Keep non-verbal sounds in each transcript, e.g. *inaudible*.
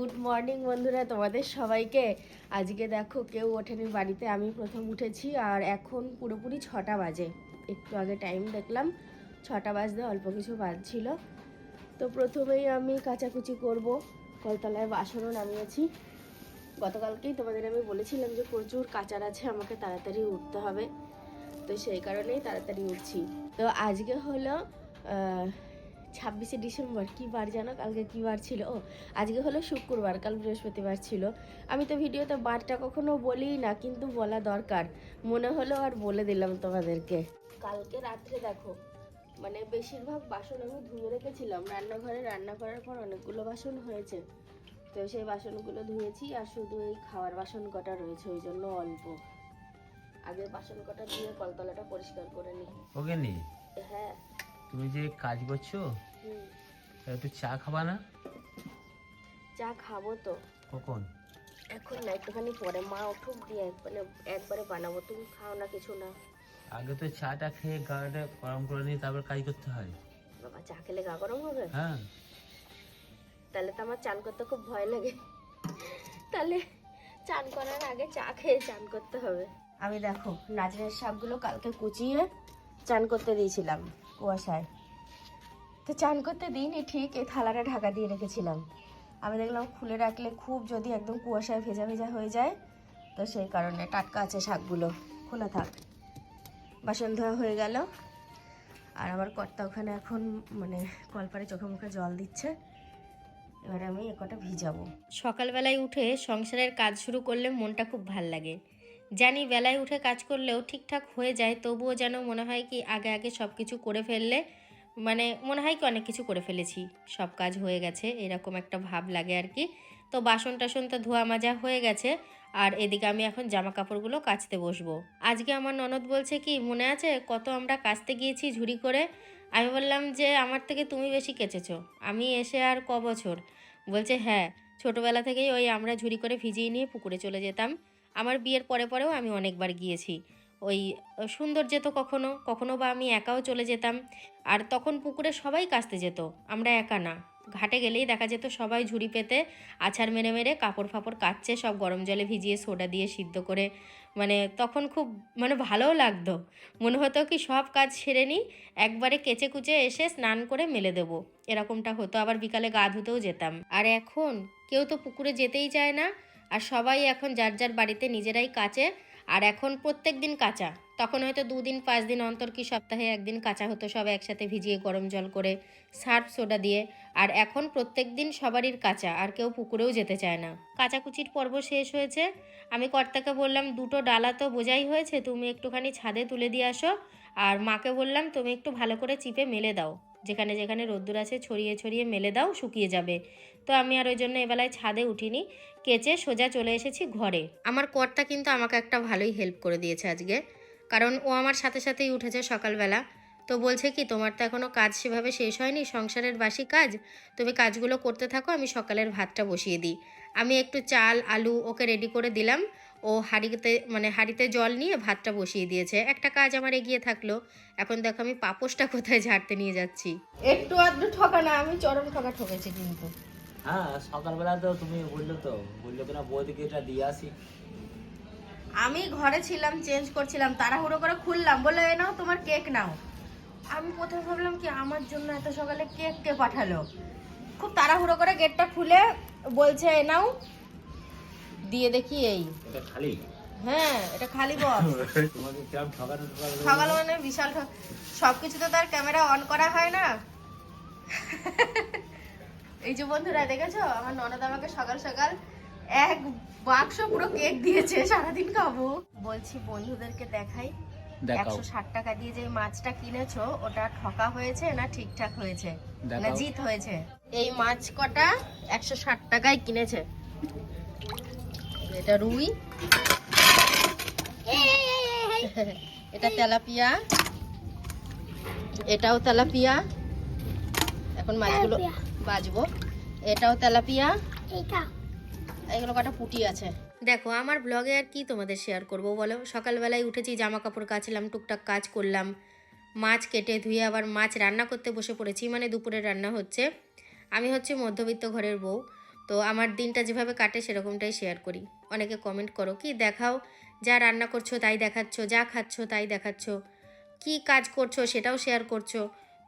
Good morning বন্ধুরা তোমাদের সবাইকে। আজকে দেখো কেউ ওঠেনি বাড়িতে, আমি প্রথম উঠেছি আর এখন পুরোপুরি ছটা বাজে। একটু আগে টাইম দেখলাম, ছটা বাজতে অল্প কিছু বাজছিল। তো প্রথমেই আমি কাচাকুচি করব, কলতলায় বাসনও নামিয়েছি। গতকালকেই তোমাদের আমি বলেছিলাম যে প্রচুর কাচার আছে, আমাকে তাড়াতাড়ি উঠতে হবে। তো সেই কারণেই তাড়াতাড়ি উঠছি। তো আজকে হলো ছাব্বিশে ডিসেম্বর কি বার জানো? কালকে কি বার ছিল? ও আজকে হলো শুক্রবার কাল বৃহস্পতিবার ছিল। আমি তো ভিডিওতে বারটা কখনো বলিই না কিন্তু বলা দরকার। মনে হলো আর বলে দিলাম তোমাদেরকে। কালকে রাত্রে দেখো মানে বেশিরভাগ বাসন আমি ধুয়ে রেখেছিলাম। রান্নাঘরে রান্না করার পর অনেকগুলো বাসন হয়েছে। তো সেই বাসনগুলো ধুয়েছি আর শুধু এই খাওয়ার বাসন কটা রয়েছে ওই জন্য অল্প। আগে বাসন কটা ধুয়ে কলতলাটা পরিষ্কার করে নিই। ওকে নি হ্যাঁ। তুমি যে কাজ করছ একটু চা খাবা না? চা খাব তো। কখন? এখন না একটুখানি পরে। মা উঠুক দিয়ে মানে একবারে বানাবো। তুমি খাও না কিছু না। আগে তো চাটা খেয়ে গাটা গরম করে নিয়ে তারপর কাজ করতে হয়। বাবা চা খেলে গা গরম হবে? হ্যাঁ। তাহলে তো আমার চান করতে খুব ভয় লাগে। তাহলে চান করার আগে চা খেয়ে চান করতে হবে। আমি দেখো নাচনের শাকগুলো কালকে কুচিয়ে চান করতে দিয়েছিলাম কুয়াশায়। তো চান করতে দিইনি, ঠিক এই থালাটা ঢাকা দিয়ে রেখেছিলাম। আমি দেখলাম খুলে রাখলে খুব যদি একদম কুয়াশায় ভেজা ভেজা হয়ে যায়, তো সেই কারণে টাটকা আছে শাকগুলো। খোলা থাক। বাসন ধোয়া হয়ে গেল। আর আমার কর্তা ওখানে এখন মানে কলপারে চোখে মুখে জল দিচ্ছে। এবার আমি এ কটা ভিজাবো। সকালবেলায় উঠে সংসারের কাজ শুরু করলে মনটা খুব ভালো লাগে। জানি বেলায় উঠে কাজ করলেও ঠিকঠাক হয়ে যায়, তবুও যেন মনে হয় কি আগে আগে সব কিছু করে ফেললে মানে মনে হয় কি অনেক কিছু করে ফেলেছি। সব কাজ হয়ে গেছে, এরকম একটা ভাব লাগে আর কি। তো বাসন টাসন তো ধোয়া মাজা হয়ে গেছে, আর এদিকে আমি এখন জামা কাপড়গুলো কাচতে বসবো। আজকে আমার ননদ বলছে কি, মনে আছে কত আমরা কাচতে গিয়েছি ঝুড়ি করে? আমি বললাম যে, আমার থেকে তুমি বেশি কেচেছো, আমি এসে আর ক বছর? বলছে হ্যাঁ ছোটোবেলা থেকেই ওই আমরা ঝুড়ি করে ভিজিয়ে নিয়ে পুকুরে চলে যেতাম। আমার বিয়ের পরে পরেও আমি অনেকবার গিয়েছি। ওই সুন্দর যেত কখনো কখনো বা আমি একাও চলে যেতাম। আর তখন পুকুরে সবাই কাচতে যেত, আমরা একা না। ঘাটে গেলেই দেখা যেত সবাই ঝুড়ি পেতে আছাড় মেরে মেরে কাপড় ফাপড় কাচ্ছে, সব গরম জলে ভিজিয়ে সোডা দিয়ে সিদ্ধ করে। মানে তখন খুব মানে ভালোও লাগতো। মনে হতো কি সব কাজ সেরে নিই, একবারে কেচে কুচে এসে স্নান করে মেলে দেবো। এরকমটা হতো, আবার বিকালে গা ধুতেও যেতাম। আর এখন কেউ তো পুকুরে যেতেই চায় না, আর সবাই এখন যার যার বাড়িতে নিজেরাই কাচে আর এখন প্রত্যেক দিন কাঁচা। তখন হয়তো দুদিন, পাঁচ দিন অন্তর কি সপ্তাহে একদিন কাঁচা হতো, সব একসাথে ভিজিয়ে গরম জল করে, সার্ফ সোডা দিয়ে। আর এখন প্রত্যেক দিন সবারই কাঁচা, আর কেউ পুকুরেও যেতে চায় না। কাচাকুচির পর্ব শেষ হয়েছে। আমি কর্তাকে বললাম, দুটো ডালা তো বোঝাই হয়েছে, তুমি একটুখানি ছাদে তুলে দিয়ে আসো। আর মাকে বললাম, তুমি একটু ভালো করে চিপে মেলে দাও। যেখানে যেখানে রোদ্দুর আছে, ছড়িয়ে ছড়িয়ে মেলে দাও, শুকিয়ে যাবে। তো আমি আর ওই জন্য এবেলায় ছাদে উঠিনি, কেচে সোজা চলে এসেছি ঘরে। আমার কর্তা কিন্তু আমাকে একটা ভালোই হেল্প করে দিয়েছে আজকে। কারণ ও আমার সাথে সাথেই উঠেছে সকালবেলা। তো বলছে কি, তোমার তো এখনও কাজ সেভাবে শেষ হয়নি, সংসারের বাসি কাজ। তুমি কাজগুলো করতে থাকো, আমি সকালের ভাতটা বসিয়ে দিই। আমি একটু চাল, আলু ওকে রেডি করে দিলাম। ও হাঁড়িতে মানে হাঁড়িতে জল নিয়ে ভাতটা বসিয়ে দিয়েছে। একটা কাজ আমার এগিয়ে থাকল। এখন দেখো আমি পাপোশটা কোথায় ঝাড়তে নিয়ে যাচ্ছি। একটু আধটু ঠকা না আমি চরম ঠকা ঠকেছি কিন্তু। হ্যাঁ সকালবেলা তো তুমি বলল তো বলল কিনা বৌদিকে এটা দিয়ে আসি। আমি ঘরে ছিলাম চেঞ্জ করছিলাম তাড়াহুড়ো করে খুললাম। বলে এ নাও তোমার কেক নাও। আমি প্রথমে ভাবলাম কি আমার জন্য এত সকালে কেক কে পাঠালো? খুব তাড়াহুড়ো করে গেটটা খুলে বলছে এ নাও। দিয়ে দেখি এই। এটা খালি? হ্যাঁ এটা খালি বক্স সকাল *laughs* মানে বিশাল ঠ- সবকিছু তো তার ক্যামেরা অন করা হয় না। *laughs* এই যে বন্ধুরা দেখেছ? আমার ননদ আমাকে সকাল সকাল এক বাক্স পুরো কেক দিয়েছে সারাদিন খাব। বলছি বন্ধুদেরকে দেখাই। একশো ষাট টাকা দিয়ে যে মাছটা কিনেছো ওটা ঠকা হয়েছে না ঠিকঠাক হয়েছে? না জিত হয়েছে? এই মাছ কটা একশো ষাট টাকায় কিনেছে। এটা রুই। *laughs* এটা তেলাপিয়া। এটাও তেলাপিয়া। এখন মাছগুলো বাজবো। এটাও তেলাপিয়া। এগুলো কটা পুটি আছে। দেখো আমার ব্লগে আর কি তোমাদের শেয়ার করব বলো? সকালবেলায় উঠেছি জামা কাপড় কাচলাম টুকটাক কাজ করলাম। মাছ কেটে ধুয়ে আবার মাছ রান্না করতে বসে পড়েছি মানে দুপুরে রান্না হচ্ছে। আমি হচ্ছে মধ্যবিত্ত ঘরের বউ। তো আমার দিনটা যেভাবে কাটে সেরকমটাই শেয়ার করি। অনেকে কমেন্ট করো, কি দেখাও? যা রান্না করছ তাই দেখাচ্ছ, যা খাচ্ছ তাই দেখাচ্ছ, কি কাজ করছ সেটাও শেয়ার করছ।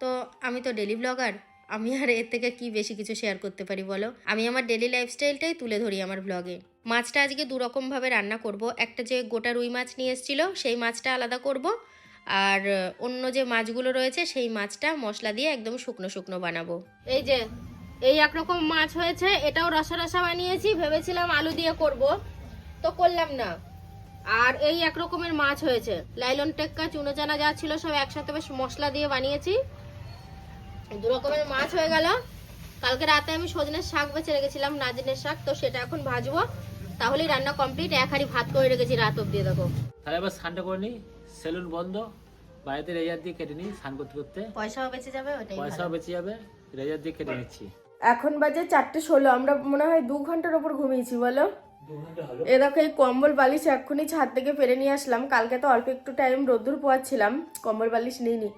তো আমি তো ডেলি ব্লগার আমি আর এর থেকে কি বেশি কিছু শেয়ার করতে পারি বলো? আমি আমার ডেলি লাইফস্টাইলটাই তুলে ধরি আমার ব্লগে মাছটা আজকে দু রকমভাবে রান্না করব। একটা যে গোটা রুই মাছ নিয়ে এসেছিল, সেই মাছটা আলাদা করব। আর অন্য যে মাছগুলো রয়েছে, সেই মাছটা মশলা দিয়ে একদম শুকনো শুকনো বানাবো। এই যে এই একরকম মাছ হয়েছে এটাও রসা রসা বানিয়েছি ভেবেছিলাম আলু দিয়ে করব তো করলাম না। আর এই এক রকমের মাছ হয়েছে লাইলন টেক্কা চুনো চানা যা ছিল সব একসাথে বেশ মশলা দিয়ে বানিয়েছি। দু রকমের মাছ হয়ে গেল। কালকে রাতে আমি সজনের শাক বেছে রেখেছিলাম নাজিনের শাক তো সেটা এখন ভাজবো। তাহলেই রান্না কমপ্লিট এক হাঁড়ি ভাত করে রেখেছি রাত অব্দি দেখো। তাহলে এবার স্নানটা করে নিই সেলুন বন্ধ বাড়িতে রেজার দিয়ে কেটে নিই স্নান করতে করতে। পয়সাও বেঁচে যাবে পয়সাও বেঁচে যাবে রেজার দিয়ে কেটে নিচ্ছি। এখন বাজে চারটে ষোলো আমরা মনে হয় দু ঘণ্টার ওপর ঘুমিয়েছি বলো? দু ঘণ্টা হলো? এ দেখো এই কম্বল বালিশ এক্ষুনি ছাদ থেকে ফেরে নিয়ে আসলাম। কালকে তো অল্প একটু টাইম রোদ্দুর পোয়াচ্ছিলাম কম্বল বালিশ নিইনি।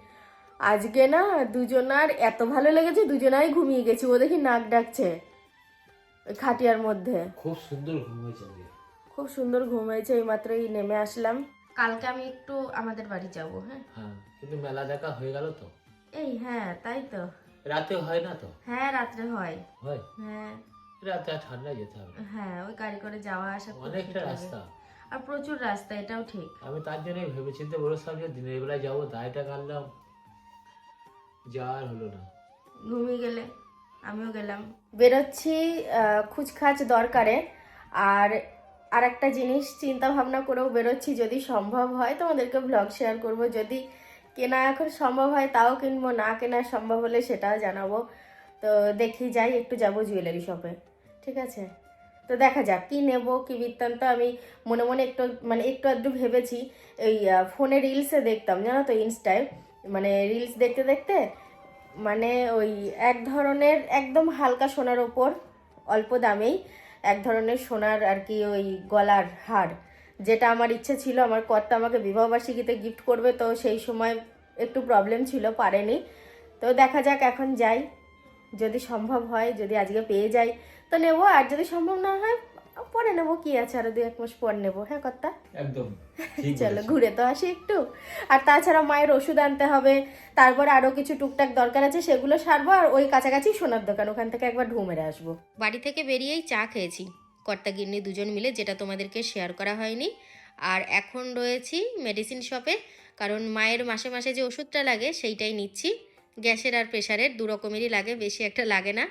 আজকে না দুজনার এত ভালো লেগেছে দুজনাই ঘুমিয়ে গেছি। ও দেখি নাক ডাকছে ওই খাটিয়ার মধ্যে। খুব সুন্দর ঘুম হয়েছে খুব সুন্দর ঘুম হয়েছে এই মাত্রই নেমে আসলাম। কালকে আমি একটু আমাদের বাড়ি যাব হ্যাঁ? হ্যাঁ কিন্তু মেলা দেখা হয়ে গেল তো। এই হ্যাঁ তাই তো। রাতে হয় না তো? হ্যাঁ রাত্রে হয়। হয়? হ্যাঁ। রাতে আর ঠান্ডায় যেতে হবে হ্যাঁ ওই গাড়ি করে যাওয়া আসা অনেকটা রাস্তা। আর প্রচুর রাস্তা এটাও ঠিক। আমি তার জন্যই ভেবেচিন্তে বলেছিলাম যে দিনের বেলায় যাব দায়টা কাটলাম। যাওয়ার হলো না। ঘুমিয়ে গেলে আমিও গেলাম। বেরোচ্ছি খুচখাচ দরকারে। আর আর একটা জিনিস চিন্তা ভাবনা করেও বেরোচ্ছি যদি সম্ভব হয় তোমাদেরকে ব্লগ শেয়ার করব। যদি কেনা এখন সম্ভব হয়, তাও কিনবো, না কেনা সম্ভব হলে সেটাও জানাব। তো দেখি যাই, একটু যাব জুয়েলারি শপে ঠিক আছে? তো দেখা যাক, কি নেব, কি বৃত্তান্ত, আমি মনে মনে একটু মানে একটু আধটু ভেবেছি, এই ফোনে রিলসে দেখতাম, জানো তো ইনস্টায় মানে রিলস দেখতে দেখতে মানে ওই এক ধরনের একদম হালকা সোনার ওপর, অল্প দামেই, এক ধরনের সোনার আর কি ওই গলার হার। যেটা আমার ইচ্ছে ছিল আমার কর্তা আমাকে বিবাহবার্ষিকীতে গিফট করবে তো সেই সময় একটু প্রবলেম ছিল পারেনি। তো দেখা যাক এখন যাই। যদি সম্ভব হয় যদি আজকে পেয়ে যাই তো নেব। আর যদি সম্ভব না হয় পরে নেব। কি আছে? আরও দু এক মাস পর নেব। হ্যাঁ কর্তা? একদম। *laughs* চলো ঘুরে তো আসি একটু। আর তাছাড়া মায়ের ওষুধ আনতে হবে। তারপর আরও কিছু টুকটাক দরকার আছে সেগুলো সারবো। আর ওই কাছাকাছি সোনার দোকান ওখান থেকে একবার ঢু মেরে আসব। বাড়ি থেকে বেরিয়েই চা খেয়েছি। কর্তা গিন্নি দুজন মিলে যেটা তোমাদেরকে শেয়ার করা হয়নি। আর এখন রয়েছি মেডিসিন শপে কারণ মায়ের মাসে মাসে যে ওষুধটা লাগে সেইটাই নিচ্ছি। গ্যাসের আর প্রেশারের দু রকমেরই লাগে, বেশি একটা লাগে না।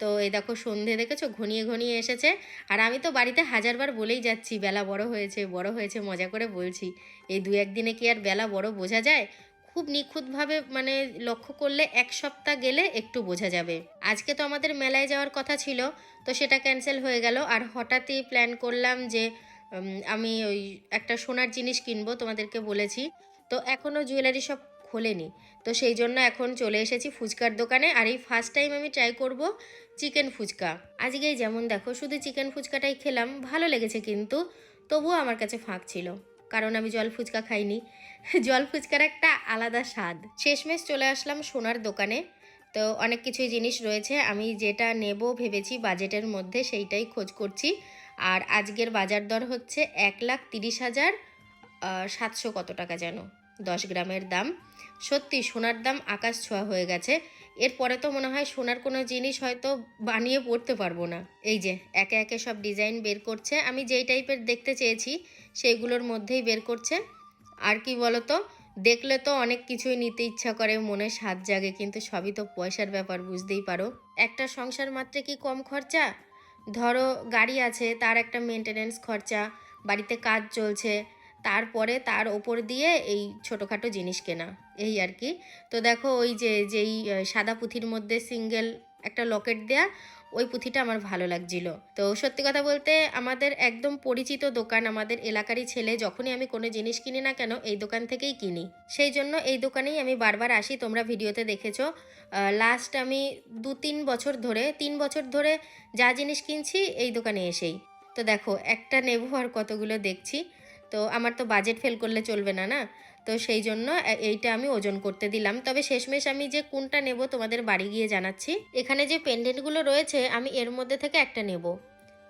তো এই দেখো সন্ধে দেখেছ, ঘনিয়ে ঘনিয়ে এসেছে। আর আমি তো বাড়িতে হাজারবার বলেই যাচ্ছি, বেলা বড় হয়েছে বড় হয়েছে, মজা করে বলছি। এই দু একদিনে কি আর বেলা বড় বোঝা যায়? খুব নিখুঁতভাবে মানে লক্ষ্য করলে এক সপ্তাহ গেলে একটু বোঝা যাবে। আজকে তো আমাদের মেলায় যাওয়ার কথা ছিল, তো সেটা ক্যান্সেল হয়ে গেল। আর হঠাৎই প্ল্যান করলাম যে আমি ওই একটা সোনার জিনিস কিনবো তোমাদেরকে বলেছি। তো এখনও জুয়েলারি সব খোলেনি। তো সেই জন্য এখন চলে এসেছি ফুচকার দোকানে। আর এই ফার্স্ট টাইম আমি ট্রাই করব চিকেন ফুচকা। আজকেই যেমন দেখো, শুধু চিকেন ফুচকাটাই খেলাম। ভালো লেগেছে কিন্তু, তবুও আমার কাছে ফাঁক ছিল। কারণ আমি জল ফুচকা খাইনি। জল ফুচকার একটা আলাদা স্বাদ। শেষমেশ চলে আসলাম সোনার দোকানে। তো অনেক কিছুই জিনিস রয়েছে। আমি যেটা নেব ভেবেছি বাজেটের মধ্যে সেইটাই খোঁজ করছি। আর আজকের বাজার দর হচ্ছে এক লাখ তিরিশ হাজার সাতশো কত টাকা যেন, দশ গ্রামের দাম। সত্যি সোনার দাম আকাশ ছোঁয়া হয়ে গেছে। এরপরে তো মনে হয় সোনার কোনো জিনিস হয়তো বানিয়ে পড়তে পারব না। এই যে, একে একে সব ডিজাইন বের করছে। আমি যেই টাইপের দেখতে চেয়েছি, সেইগুলোর মধ্যেই বের করছে। আর কি বলতো? দেখলে তো অনেক কিছুই নিতে ইচ্ছা করে, মনে স্বাদ জাগে, কিন্তু সবই তো পয়সার ব্যাপার, বুঝতেই পারো। একটা সংসার মাত্রে কি কম খরচা? ধরো গাড়ি আছে, তার একটা মেনটেনেন্স খরচা, বাড়িতে কাজ চলছে, তারপরে তার ওপর দিয়ে এই ছোটোখাটো জিনিস কেনা, এই আর কি। তো দেখো ওই যে, যেই সাদা পুঁথির মধ্যে সিঙ্গেল একটা লকেট দেয়া ওই পুঁথিটা আমার ভালো লাগছিল। তো সত্যি কথা বলতে আমাদের একদম পরিচিত দোকান আমাদের এলাকারই ছেলে যখনই আমি কোনো জিনিস কিনি না কেন এই দোকান থেকেই কিনি। সেই জন্য এই দোকানেই আমি বারবার আসি, তোমরা ভিডিওতে দেখেছ। লাস্ট আমি দু তিন বছর ধরে, তিন বছর ধরে যা জিনিস কিনছি এই দোকানে এসেই। তো দেখো, একটা নেব আর কতগুলো দেখছি। তো আমার তো বাজেট ফেল করলে চলবে না না? তো সেই জন্য এইটা আমি ওজন করতে দিলাম। তবে শেষমেশ আমি যে কোনটা নেব তোমাদের বাড়ি গিয়ে জানাচ্ছি। এখানে যে পেন্ডেন্টগুলো রয়েছে, আমি এর মধ্যে থেকে একটা নেব।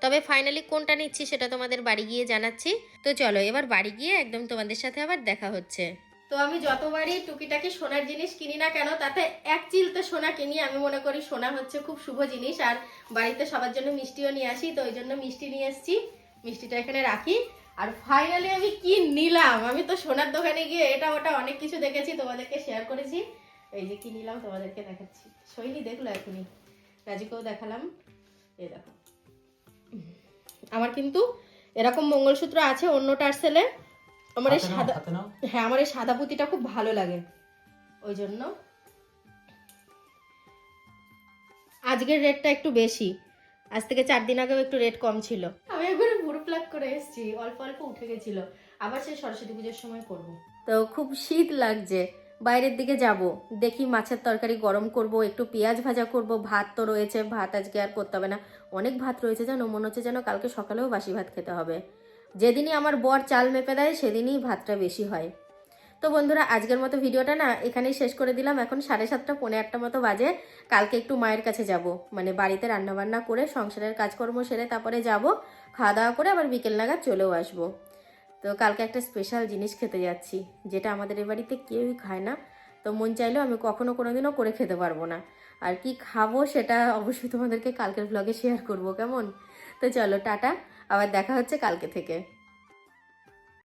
তবে ফাইনালি কোনটা নিচ্ছি সেটা তোমাদের বাড়ি গিয়ে জানাচ্ছি। তো চলো, এবার বাড়ি গিয়ে একদম তোমাদের সাথে আবার দেখা হচ্ছে। তো আমি যতবারই টুকিটাকি সোনার জিনিস কিনি না কেন, তাতে এক চিলতে সোনা কিনি, আমি মনে করি সোনা হচ্ছে খুব শুভ জিনিস। আর বাড়িতে সবার জন্য মিষ্টিও নিয়ে আসি, তো ওই জন্য মিষ্টি নিয়ে এসেছি। মিষ্টিটা এখানে রাখি। আর ফাইনালি আমি কি নিলাম? আমি তো সোনার দোকানে গিয়ে এটা ওটা অনেক কিছু দেখেছি তোমাদেরকে শেয়ার করেছি। এই যে কি নিলাম তোমাদেরকে দেখাচ্ছি। সৈনি দেখল এখনই। রাজুকেও দেখালাম। এই দেখো। আমার কিন্তু এরকম মঙ্গলসূত্র আছে অন্য টার্সেলে। আমার এই সাদা হ্যাঁ আমার এই সাদা পুঁতিটা খুব ভালো লাগে। ওই জন্য। আজকের রেটটা একটু বেশি। আজ থেকে চার দিন আগেও একটু রেট কম ছিল। আমি একবার প্লাক করে এসেছি, অল্প অল্প উঠে গেছিল। আবার সেই সরস্বতী পুজোর সময় করব। তো খুব শীত লাগছে। বাইরের দিকে যাব। দেখি মাছের তরকারি গরম করব, একটু পেঁয়াজ ভাজা করব। ভাত তো রয়েছে, ভাত আজকে আর করতে হবে না। অনেক ভাত রয়েছে যেন মনে হচ্ছে যেন কালকে সকালেও বাসি ভাত খেতে হবে। যেদিনই আমার বর চাল মেপে দেয়, সেদিনই ভাতটা বেশি হয়। তো বন্ধুরা, আজকের মতো ভিডিওটা না এখানেই শেষ করে দিলাম। এখন সাড়ে সাতটা, পৌনে আটটা মতো বাজে। কালকে একটু মায়ের কাছে যাব। মানে বাড়িতে রান্নাবান্না করে, সংসারের কাজকর্ম সেরে তারপরে যাব। খাওয়া দাওয়া করে আবার বিকেল নাগাদ চলেও আসব। তো কালকে একটা স্পেশাল জিনিস খেতে যাচ্ছি, যেটা আমাদের এ বাড়িতে কেউই খায় না। তো মন চাইলেও আমি কখনো দিনও করে খেতে পারব না। আর কি খাব সেটা অবশ্যই তোমাদেরকে কালকের ব্লগে শেয়ার করব, কেমন? তো চলো, টাটা। আবার দেখা হচ্ছে কালকে থেকে।